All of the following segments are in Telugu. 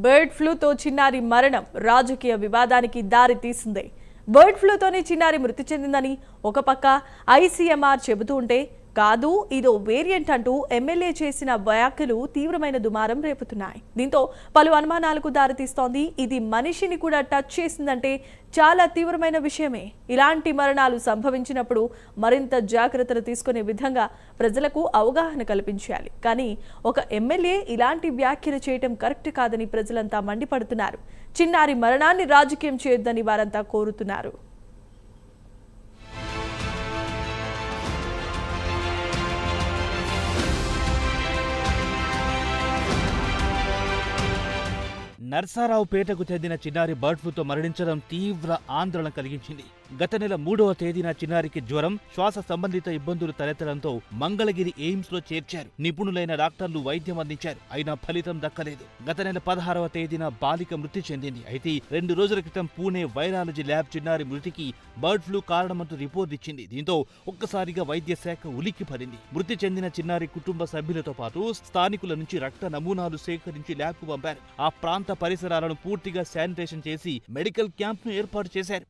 బర్డ్ ఫ్లూతో చిన్నారి మరణం రాజకీయ వివాదానికి దారి తీసింది. బర్డ్ ఫ్లూతోనే చిన్నారి మృతి చెందిందని ఒక పక్క ఐసీఎంఆర్ చెబుతూ ఉంటే కాదు ఇదో వేరియంట్ అంటూ ఎమ్మెల్యే చేసిన వ్యాఖ్యలు తీవ్రమైన దుమారం రేపుతున్నాయి. దీంతో పలు అనుమానాలకు దారితీస్తోంది. ఇది మనిషిని కూడా టచ్ చేసిందంటే చాలా తీవ్రమైన విషయమే. ఇలాంటి మరణాలు సంభవించినప్పుడు మరింత జాగ్రత్తలు తీసుకునే విధంగా ప్రజలకు అవగాహన కల్పించాలి. కానీ ఒక ఎమ్మెల్యే ఇలాంటి వ్యాఖ్యలు చేయటం కరెక్ట్ కాదని ప్రజలంతా మండిపడుతున్నారు. చిన్నారి మరణాన్ని రాజకీయం చేయొద్దని వారంతా కోరుతున్నారు. నర్సారావుపేటకు చెందిన చిన్నారి బర్డ్ ఫ్లూతో మరణించడం తీవ్ర ఆందోళన కలిగించింది. గత నెల మూడవ తేదీన చిన్నారికి జ్వరం శ్వాస సంబంధిత ఇబ్బందులు తలెత్తడంతో మంగళగిరి ఎయిమ్స్లో చేర్చారు. నిపుణులైన డాక్టర్లు వైద్యం అందించారు. అయినా ఫలితం దక్కలేదు. గత నెల పదహారవ తేదీన బాలిక మృతి చెందింది. అయితే రెండు రోజుల క్రితం పూణే వైరాలజీ ల్యాబ్ చిన్నారి మృతికి బర్డ్ ఫ్లూ కారణమంటూ రిపోర్ట్ ఇచ్చింది. దీంతో ఒక్కసారిగా వైద్య శాఖ ఉలిక్కి పడింది. మృతి చెందిన చిన్నారి కుటుంబ సభ్యులతో పాటు స్థానికుల నుంచి రక్త నమూనాలు సేకరించి ల్యాబ్కు పంపారు. ఆ ప్రాంత పరిసరాలను పూర్తిగా శానిటేషన్ చేసి మెడికల్ క్యాంప్ను ఏర్పాటు చేశారు.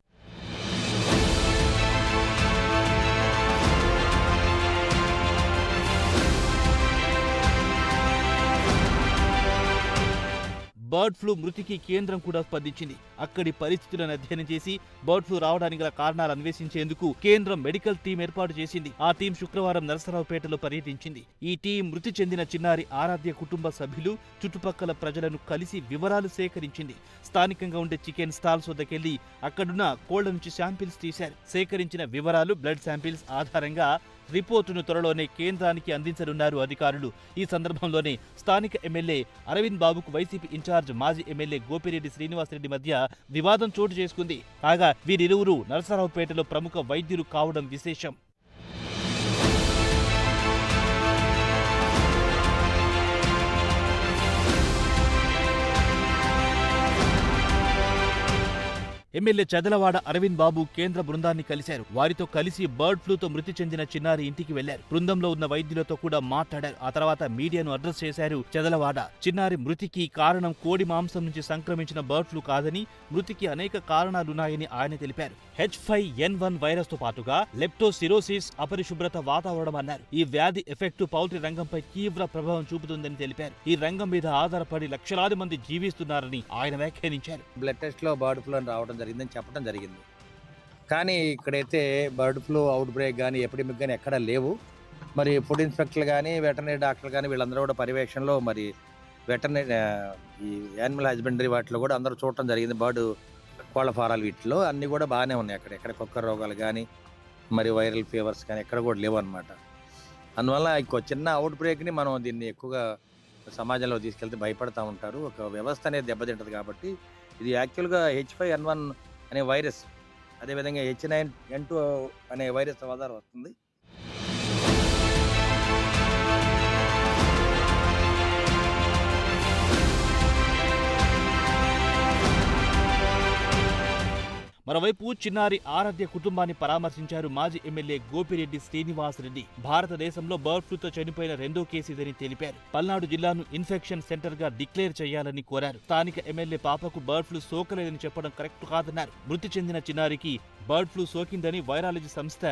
బర్డ్ ఫ్లూ మృతికి కేంద్రం కూడా స్పందించింది. అక్కడి పరిస్థితులను అధ్యయనం చేసి బర్డ్ ఫ్లూ రావడానికి గల కారణాలు అన్వేషించేందుకు కేంద్రం మెడికల్ టీం ఏర్పాటు చేసింది. ఆ టీం శుక్రవారం నరసరావుపేటలో పర్యటించింది. ఈ టీం మృతి చెందిన చిన్నారి ఆరాధ్య కుటుంబ సభ్యులు చుట్టుపక్కల ప్రజలను కలిసి వివరాలు సేకరించింది. స్థానికంగా ఉండే చికెన్ స్టాల్స్ వద్దకెళ్ళి అక్కడున్న కోళ్ళ నుంచి శాంపిల్స్ తీశారు. సేకరించిన వివరాలు బ్లడ్ శాంపిల్స్ ఆధారంగా రిపోర్టును త్వరలోనే కేంద్రానికి అందించనున్నారు అధికారులు. ఈ సందర్భంలోనే స్థానిక ఎమ్మెల్యే అరవింద్ బాబుకు వైసీపీ ఇన్ఛార్జ్ మాజీ ఎమ్మెల్యే గోపిరెడ్డి శ్రీనివాసరెడ్డి మధ్య వివాదం చోటు చేసుకుంది. కాగా వీరిరువురు నరసరావుపేటలో ప్రముఖ వైద్యులు కావడం విశేషం. ఎమ్మెల్యే చదలవాడ అరవింద్ బాబు కేంద్ర బృందాన్ని కలిశారు. వారితో కలిసి బర్డ్ ఫ్లూతో మృతి చెందిన చిన్నారి ఇంటికి వెళ్ళారు బృందంలో ఉన్న వైద్యులతో కూడా మాట్లాడారు. ఆ తర్వాత మీడియాను అడ్రస్ చేశారు చదలవాడ. చిన్నారి మృతికి కారణం కోడి మాంసం నుంచి సంక్రమించిన బర్డ్ ఫ్లూ కాదని మృతికి అనేక కారణాలున్నాయని ఆయన తెలిపారు. హెచ్ ఫైవ్ ఎన్ వన్ వైరస్తో పాటుగా లెప్టోసిరోసిస్ అపరిశుభ్రత వాతావరణం అన్నారు. ఈ వ్యాధి ఎఫెక్ట్ పౌల్ట్రీ రంగంపై తీవ్ర ప్రభావం చూపుతుందని తెలిపారు. ఈ రంగం మీద ఆధారపడి లక్షలాది మంది జీవిస్తున్నారని ఆయన వ్యాఖ్యానించారు. బ్లడ్ టెస్ట్లో బర్డ్ ఫ్లూ రావడం జరిగిందని చెప్పడం జరిగింది. కానీ ఇక్కడైతే బర్డ్ ఫ్లూ అవుట్ బ్రేక్ కానీ ఎపిడమిక్ కానీ ఎక్కడా లేవు. మరి ఫుడ్ ఇన్స్పెక్టర్లు కానీ వెటర్నరీ డాక్టర్లు కానీ వీళ్ళందరూ కూడా పర్యవేక్షణలో మరి వెటర్నరీ ఈ యానిమల్ హస్బెండరీ వాటిలో కూడా అందరూ చూడటం జరిగింది. బర్డ్ కోళ్ళ ఫారాలు వీటిలో అన్నీ కూడా బాగానే ఉన్నాయి అక్కడ. ఎక్కడ కుక్క రోగాలు కానీ మరి వైరల్ ఫీవర్స్ కానీ ఎక్కడ కూడా లేవు అనమాట అందువల్ల ఇంకో చిన్న అవుట్ బ్రేక్ని మనం దీన్ని ఎక్కువగా సమాజంలో తీసుకెళ్తే భయపడతా ఉంటారు. ఒక వ్యవస్థ అనేది దెబ్బతింటది కాబట్టి ఇది యాక్చువల్గా హెచ్ ఫైవ్ ఎన్ వన్ అనే వైరస్ అదేవిధంగా హెచ్ నైన్ ఎన్ టూ అనే వైరస్ ఆధారం వస్తుంది. మరోవైపు చిన్నారి ఆరాధ్య కుటుంబాన్ని పరామర్శించారు మాజీ ఎమ్మెల్యే గోపిరెడ్డి శ్రీనివాసరెడ్డి. భారతదేశంలో బర్డ్ ఫ్లూతో చనిపోయిన రెండో కేసు ఇదని తెలిపారు. పల్నాడు జిల్లాను ఇన్ఫెక్షన్ సెంటర్గా డిక్లేర్ చేయాలని కోరారు. స్థానిక ఎమ్మెల్యే పాపకు బర్డ్ ఫ్లూ సోకలేదని చెప్పడం కరెక్ట్ కాదన్నారు. మృతి చెందిన చిన్నారికి బర్డ్ ఫ్లూ సోకిందని వైరాలజీ సంస్థ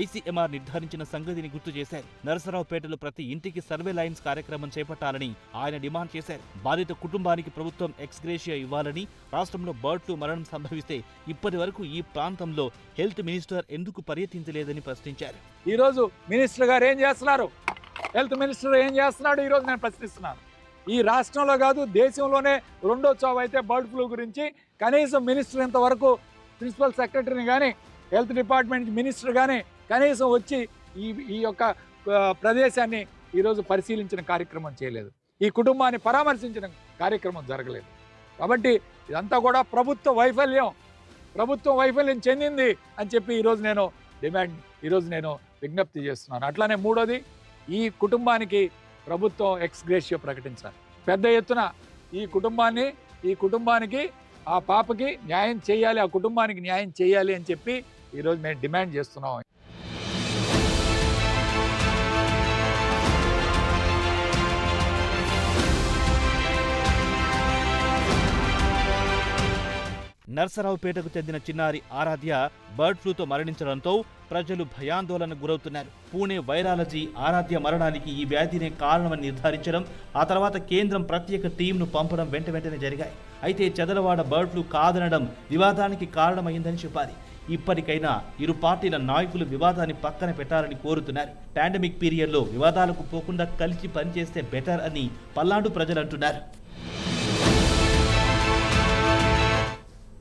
ఐసీఎంఆర్ నిర్ధారించిన సంగతిని గుర్తు చేశారు. నరసరావుపేటలో ప్రతి ఇంటికి సర్వే లైన్స్ కార్యక్రమం చేపట్టాలని ఆయన డిమాండ్ చేశారు. బాధిత కుటుంబానికి ప్రభుత్వం ఎక్స్గ్రేషియా ఇవ్వాలని రాష్ట్రంలో బర్డ్ ఫ్లూ మరణం సంభవిస్తే ఇప్పటి వరకు ఈ ప్రాంతంలో హెల్త్ మినిస్టర్ ఎందుకు పర్యటించలేదని ప్రశ్నించారు. ఈ రోజు మినిస్టర్ గారు ఏం చేస్తున్నారు? హెల్త్ మినిస్టర్ ఏం చేస్తున్నాడు? ఈరోజు నేను ప్రశ్నిస్తున్నాను. ఈ రాష్ట్రంలో కాదు దేశంలోనే రెండో చావు అయితే బర్డ్ ఫ్లూ గురించి కనీసం మినిస్టర్ ఇంతవరకు ప్రిన్సిపల్ సెక్రటరీని కానీ హెల్త్ డిపార్ట్మెంట్ మినిస్టర్ కానీ కనీసం వచ్చి ఈ ఈ యొక్క ప్రదేశాన్ని ఈరోజు పరిశీలించిన కార్యక్రమం చేయలేదు. ఈ కుటుంబాన్ని పరామర్శించిన కార్యక్రమం జరగలేదు. కాబట్టి ఇదంతా కూడా ప్రభుత్వ వైఫల్యం. ప్రభుత్వం వైఫల్యం చెందింది అని చెప్పి ఈరోజు నేను డిమాండ్ ఈరోజు నేను విజ్ఞప్తి చేస్తున్నాను. అట్లానే మూడోది ఈ కుటుంబానికి ప్రభుత్వం ఎక్స్ గ్రేషియో ప్రకటించాలి. పెద్ద ఎత్తున ఈ కుటుంబాన్ని ఈ కుటుంబానికి ఆ పాపకి న్యాయం చేయాలి ఆ కుటుంబానికి న్యాయం చేయాలి అని చెప్పి ఈరోజు మేము డిమాండ్ చేస్తున్నాం. నర్సరావుపేటకు చెందిన చిన్నారి ఆరాధ్య బర్డ్ ఫ్లూతో మరణించడంతో ప్రజలు భయాందోళనకు గురవుతున్నారు. పూణే వైరాలజీ ఆరాధ్య మరణానికి ఈ వ్యాధినే కారణమని నిర్ధారించడం ఆ తర్వాత కేంద్రం ప్రత్యేక టీంను పంపడం వెంట వెంటనే జరిగాయి. అయితే చెదలవాడ బర్డ్ ఫ్లూ కాదనడం వివాదానికి కారణమైందని చెప్పాలి. ఇప్పటికైనా ఇరు పార్టీల నాయకులు వివాదాన్ని పక్కన పెట్టాలని కోరుతున్నారు. పాండమిక్ పీరియడ్లో వివాదాలకు పోకుండా కలిసి పనిచేస్తే బెటర్ అని పల్నాడు ప్రజలు అంటున్నారు